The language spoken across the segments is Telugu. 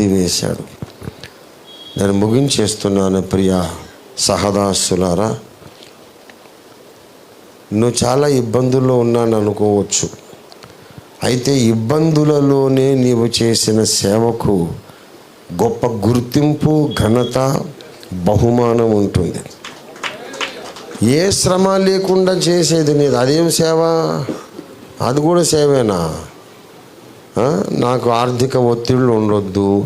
వేశాడు నేను ముగించేస్తున్నాను ప్రియ సహదాసులారా. నువ్వు చాలా ఇబ్బందుల్లో ఉన్నాను అనుకోవచ్చు. అయితే ఇబ్బందులలోనే నీవు చేసిన సేవకు గొప్ప గుర్తింపు ఘనత బహుమానం ఉంటుంది. ఏ శ్రమ లేకుండా చేసేది నీది? అదేం సేవ? అది కూడా సేవేనా? నాకు ఆర్థిక ఒత్తిళ్ళు ఉండొద్దు.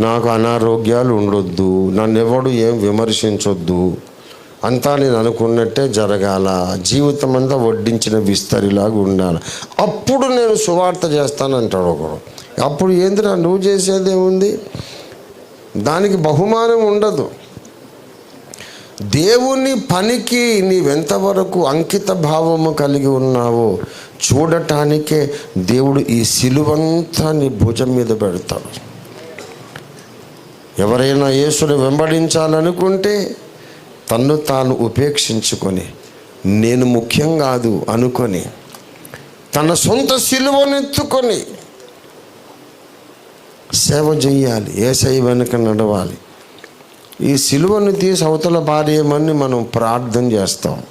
నాకు అనారోగ్యాలు ఉండొద్దు. నన్ను ఎవడు ఏం విమర్శించొద్దు. అంతా నేను అనుకున్నట్టే జరగాల. జీవితం అంతా వడ్డించిన విస్తరిలాగా ఉండాలి. అప్పుడు నేను సువార్త చేస్తానంటాడు ఒకడు. అప్పుడు ఏందిరా నువ్వు చేసేదేముంది దానికి బహుమానం ఉండదు. దేవుని పనికి నీవెంతవరకు అంకిత భావము కలిగి ఉన్నావో చూడటానికే దేవుడు ఈ సిలువంతా నీ భుజం మీద పెడతాడు. ఎవరైనా యేసుని వెంబడించాలనుకుంటే తన్ను తాను ఉపేక్షించుకొని నేను ముఖ్యం కాదు అనుకొని తన సొంత సిలువనెత్తుకొని సేవ చెయ్యాలి ఏసై వెనుక నడవాలి. ఈ సిలువను తీసి అవతల పారేయమని మనం ప్రార్థన చేస్తాం.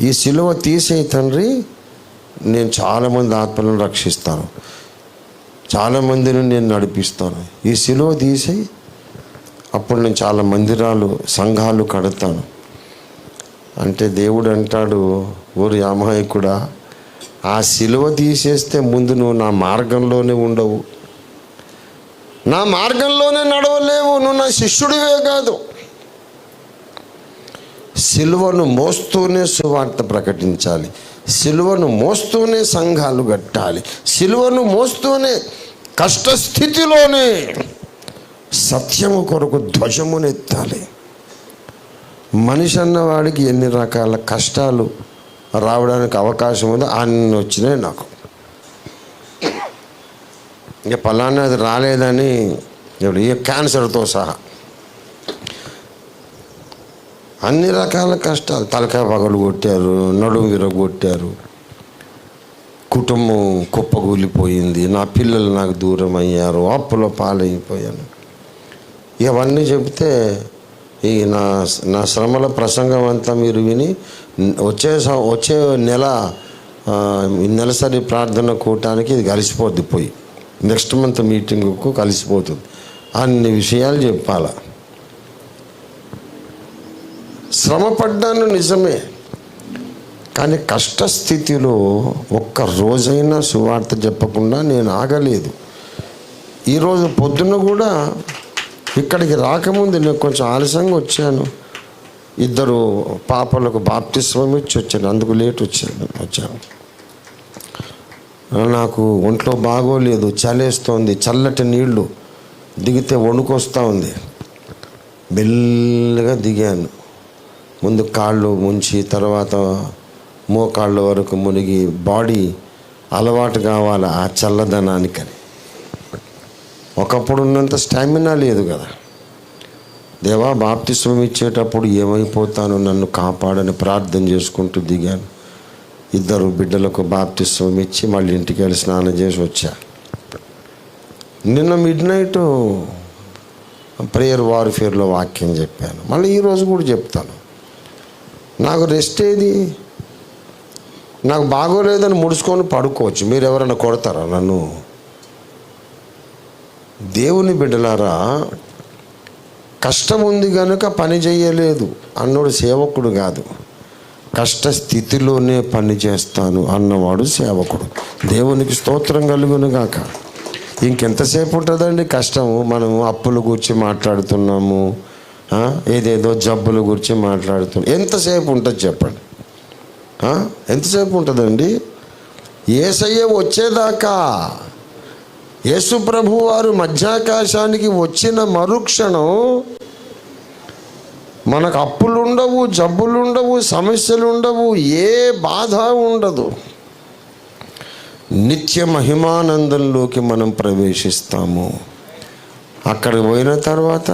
ఈ సిలువ తీసే తండ్రి నేను చాలామంది ఆత్మలను రక్షిస్తాను. చాలామందిని నేను నడిపిస్తాను. ఈ సిలువ తీసి అప్పుడు నేను చాలా మందిరాలు సంఘాలు కడతాను. అంటే దేవుడు అంటాడు ఊరి అమాయకుడా ఆ సిలువ తీసేస్తే ముందు నువ్వు నా మార్గంలోనే ఉండవు. నా మార్గంలోనే నడవలేవు నువ్వు నా శిష్యుడివే కాదు. సిలువను మోస్తూనే సువార్త ప్రకటించాలి. సిలువను మోస్తూనే సంఘాలు కట్టాలి. సిలువను మోస్తూనే కష్టస్థితిలోనే సత్యము కొరకు ధ్వజమునెత్తాలి. మనిషి అన్నవాడికి ఎన్ని రకాల కష్టాలు రావడానికి అవకాశం ఉందో అన్ని వచ్చినాయి నాకు. ఇక పలానా అది రాలేదని ఇప్పుడు ఈ క్యాన్సర్తో సహా. అన్ని రకాల కష్టాలు. తలకాయ పగలు కొట్టారు నడుము విరగొట్టారు కుటుంబం కుప్పకూలిపోయింది. నా పిల్లలు నాకు దూరం అయ్యారు అప్పుల పాలైపోయాను. ఇవన్నీ చెబితే ఈ నా నా శ్రమల ప్రసంగం అంతా మీరు విని వచ్చే వచ్చే నెల నెలసరి ప్రార్థన కూటానికి ఇది కలిసిపోద్ది పోయి. నెక్స్ట్ మంత్ మీటింగ్కు కలిసిపోతుంది. అన్ని విషయాలు చెప్పాల? శ్రమ పడ్డాను నిజమే కానీ కష్టస్థితిలో ఒక్క రోజైనా సువార్త చెప్పకుండా నేను ఆగలేదు. ఈరోజు పొద్దున్న కూడా ఇక్కడికి రాకముందు నేను కొంచెం ఆలస్యంగా వచ్చాను. ఇద్దరు పాపలకు బాప్తిస్వం ఇచ్చి వచ్చాను అందుకు లేట్ వచ్చాను వచ్చాను. నాకు ఒంట్లో బాగోలేదు చలేస్తోంది చల్లటి నీళ్ళు దిగితే వణుకొస్తూ ఉంది. మెల్లగా దిగాను. ముందు కాళ్ళు ముంచి తర్వాత మోకాళ్ళ వరకు మునిగి బాడీ అలవాటు కావాలి ఆ చల్లదనానికని. ఒకప్పుడు ఉన్నంత స్టామినా లేదు కదా. దేవా బాప్తిస్వం ఇచ్చేటప్పుడు ఏమైపోతాను నన్ను కాపాడని ప్రార్థన చేసుకుంటూ దిగాను. ఇద్దరు బిడ్డలకు బాప్టిస్వం ఇచ్చి మళ్ళీ ఇంటికి వెళ్ళి స్నానం చేసి వచ్చా. నిన్న మిడ్ నైట్ ప్రేయర్ వార్ఫేర్లో వాక్యం చెప్పాను. మళ్ళీ ఈరోజు కూడా చెప్తాను. నాకు రెస్ట్ ఏది? నాకు బాగోలేదని ముడుచుకొని పడుకోవచ్చు. మీరు ఎవరైనా కొడతారా నన్ను? దేవుని బిడ్డలారా కష్టం ఉంది కనుక పని చేయలేదు. అన్నోడు సేవకుడు కాదు. కష్ట స్థితిలోనే పని చేస్తాను అన్నవాడు సేవకుడు. దేవునికి స్తోత్రం కలుగునుగాక. ఇంకెంతసేపు ఉంటుందండి కష్టము మనము అప్పుల గురించి మాట్లాడుతున్నాము. ఏదేదో జబ్బుల గురించి మాట్లాడుతున్నాం ఎంతసేపు ఉంటుంది చెప్పండి? ఎంతసేపు ఉంటుందండి ఏసయ్య వచ్చేదాకా. యేసుప్రభు వారు మధ్యాకాశానికి వచ్చిన మరుక్షణం మనకు అప్పులు ఉండవు జబ్బులు ఉండవు సమస్యలు ఉండవు ఏ బాధ ఉండదు. నిత్య మహిమానందంలోకి మనం ప్రవేశిస్తాము. అక్కడికి పోయిన తర్వాత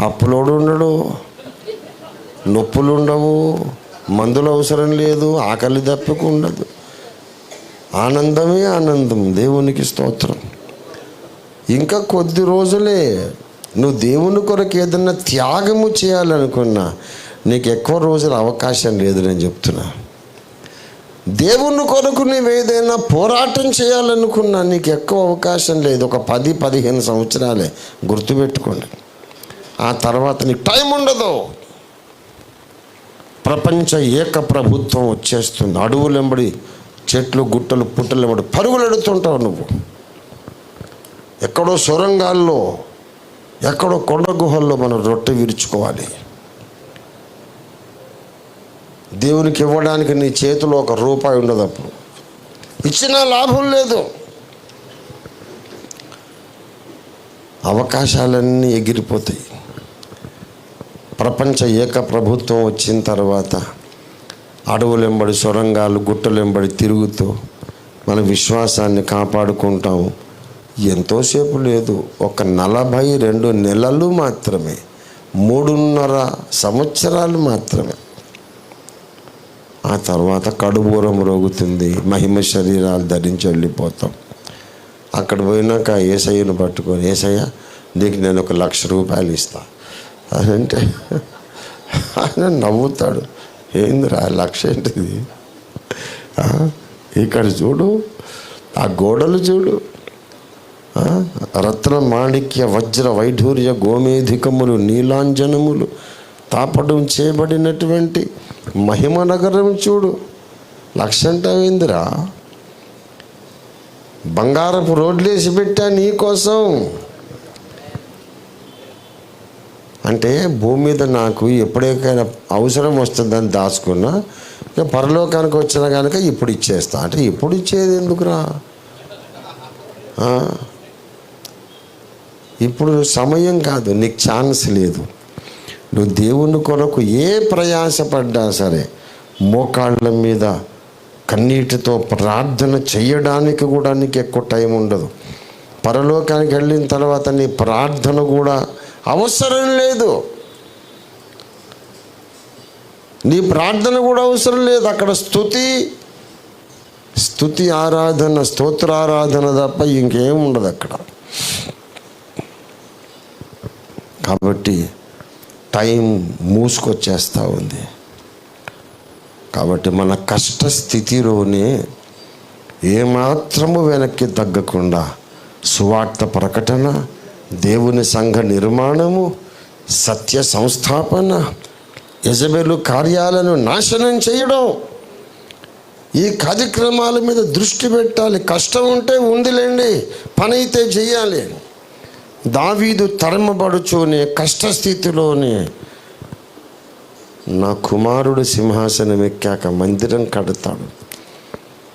అప్పులోడు ఉండడు నొప్పులు ఉండవు మందులు అవసరం లేదు ఆకలి దప్పిక ఉండదు. ఆనందమే ఆనందం దేవునికి స్తోత్రం. ఇంకా కొద్ది రోజులే నువ్వు దేవుని కొరకు ఏదన్నా త్యాగము చేయాలనుకున్నా నీకు ఎక్కువ రోజుల అవకాశం లేదు నేను చెప్తున్నా. దేవుని కొరకు నువ్వు ఏదైనా పోరాటం చేయాలనుకున్నా నీకు ఎక్కువ అవకాశం లేదు. ఒక పది పదిహేను సంవత్సరాలే గుర్తుపెట్టుకోండి. ఆ తర్వాత నీకు టైం ఉండదు. ప్రపంచ ఏక ప్రభుత్వం వచ్చేస్తుంది. అడవులెంబడి చెట్లు గుట్టలు పుట్టలెంబడి పరుగులు ఎడుతుంటావు నువ్వు. ఎక్కడో సొరంగాల్లో ఎక్కడో కొండ గుహల్లో మనం రొట్టె విరుచుకోవాలి. దేవునికి ఇవ్వడానికి నీ చేతిలో ఒక రూపాయి ఉండదు అప్పుడు. ఇచ్చినా లాభం లేదు. అవకాశాలన్నీ ఎగిరిపోతాయి. ప్రపంచ ఏక ప్రభుత్వం వచ్చిన తర్వాత అడవులెంబడి సొరంగాలు గుట్టలెంబడి తిరుగుతూ మన విశ్వాసాన్ని కాపాడుకుంటాము. ఎంతోసేపు లేదు. ఒక నలభై రెండు నెలలు మాత్రమే. మూడున్నర సంవత్సరాలు మాత్రమే. ఆ తర్వాత కడుబూరం రోగుతుంది. మహిమ శరీరాలు ధరించి వెళ్ళిపోతాం. అక్కడ పోయినాక ఏసయ్యను పట్టుకొని ఏసయ్య నీకు నేను ఒక లక్ష రూపాయలు ఇస్తా. అంటే ఆయన నవ్వుతాడు. ఏందిరా లక్ష ఏంటిది? ఇక్కడ చూడు ఆ గోడలు చూడు రత్న మాణిక్య వజ్ర వైఢూర్య గోమేధికములు నీలాంజనములు తాపడం చేయబడినటువంటి మహిమ నగరం చూడు. లక్ష అంటావేందిరా బంగారపు రోడ్లు వేసి పెట్టా నీ కోసం అంటే భూమి మీద నాకు ఎప్పుడైనా అవసరం వస్తుందని దాచుకున్నా ఇక పరలోకానికి వచ్చినా కనుక ఇప్పుడు ఇచ్చేస్తా. అంటే ఇప్పుడు ఇచ్చేది ఎందుకురా? ఇప్పుడు సమయం కాదు నీకు ఛాన్స్ లేదు. నువ్వు దేవుని కొరకు ఏ ప్రయాసపడ్డా సరే మోకాళ్ళ మీద కన్నీటితో ప్రార్థన చేయడానికి కూడా నీకు ఎక్కువ టైం ఉండదు. పరలోకానికి వెళ్ళిన తర్వాత నీ ప్రార్థన కూడా అవసరం లేదు. నీ ప్రార్థన కూడా అవసరం లేదు. అక్కడ స్థుతి స్థుతి ఆరాధన స్తోత్రారాధన తప్ప ఇంకేం ఉండదు అక్కడ. కాబట్టి టైం మూసుకొచ్చేస్తూ ఉంది. కాబట్టి మన కష్ట స్థితిలోనే ఏమాత్రము వెనక్కి తగ్గకుండా సువార్త ప్రకటన దేవుని సంఘ నిర్మాణము సత్య సంస్థాపన యజబెలు కార్యాలను నాశనం చేయడం ఈ కార్యక్రమాల మీద దృష్టి పెట్టాలి. కష్టం ఉంటే ఉందిలేండి పని అయితే చేయాలి దావీదు తరమబడుచునే కష్టస్థితిలోనే నా కుమారుడు సింహాసనం ఎక్కాక మందిరం కడతాడు.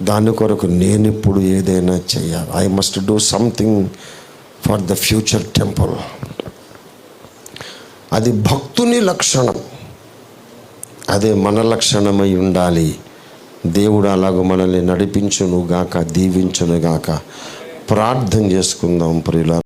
దాని కొరకు నేను ఇప్పుడు ఏదైనా చేయాలి I must do something for the future temple అది భక్తుని లక్షణం. అదే మన లక్షణమై ఉండాలి. దేవుడు అలాగ మనల్ని నడిపించునుగాక దీవించునుగాక ప్రార్థన చేసుకుందాం ప్రియుల